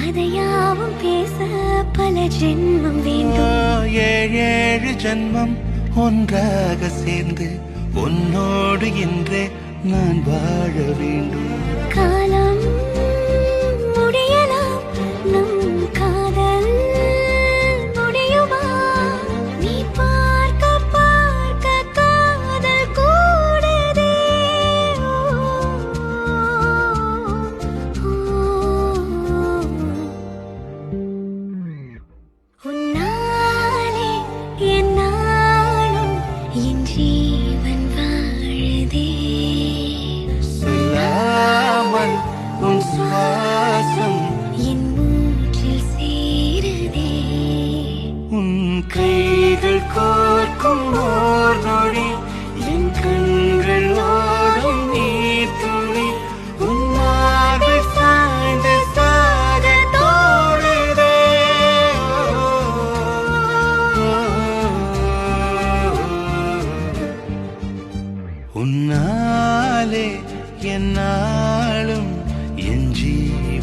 அதையாவும் பேச பல ஜென்மம் வேண்டும். ஏழு ஏழு ஜன்மம் ஒன்றாக சேர்ந்து உன்னோடு இன்றே நான் வாழ வேண்டும். ஜீவன் வாழுதே சொல்லாமல் உன் சுவாசம் என் மூச்சில் சேருதே உன் கைகள் கோர்க்கும் ஓர் உன்னாலே என்னால்